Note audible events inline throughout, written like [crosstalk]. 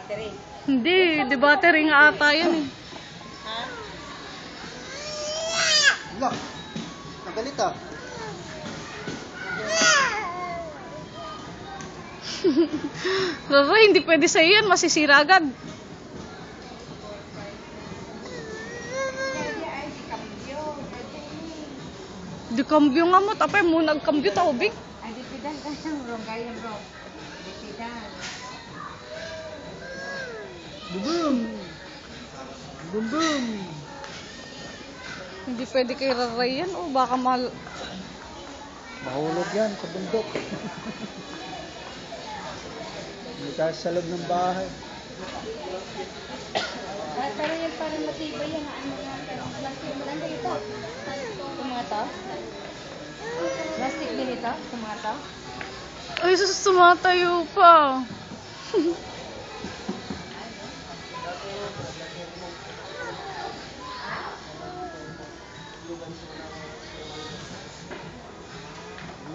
battery. Hindi, di battery nga ata yan eh. Ha? Wala. Nagalit ah. [laughs] Rara, hindi pwede sa'yo yan, masisira agad. Di kambyo. Nga mo, tapay mo nagkambyo tawbig. Ay di pidan ka siyang bro. Gaya bro. Di pidan. Bubum! Bubum! Hindi pwede kay Rara yan, o baka mal... Mahulog yan sa bundok. Hindi ka sa loob ng bahay. Ah, pero yan parang matibay yan. Ano nga. Plastic mo lang ito. Ito mga to. Plastic din ito. Ito mga to. Ay, sus, tumatayo pa. [laughs]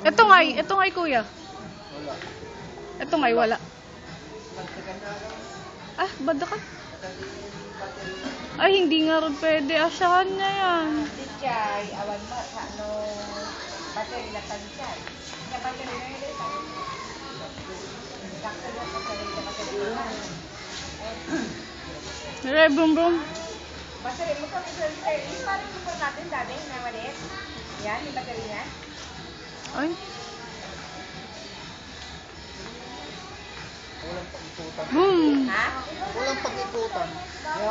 ito nga, ito nga kuya. Wala. Ito nga, wala. Ah, bada ka. Ay, hindi nga rin pwede. Asyahan niya yan. Chay, awan mo sa ano, battery na tansyan. Sa battery na yun ito. Sakto na battery na battery na. Re, brum brum. Battery mo kami sa yung parang phone natin dati na maliit. Yan, yung battery niya. Ay, Walang pag-ikutan. boom. Ha? Walang pag-ikutan. Yun.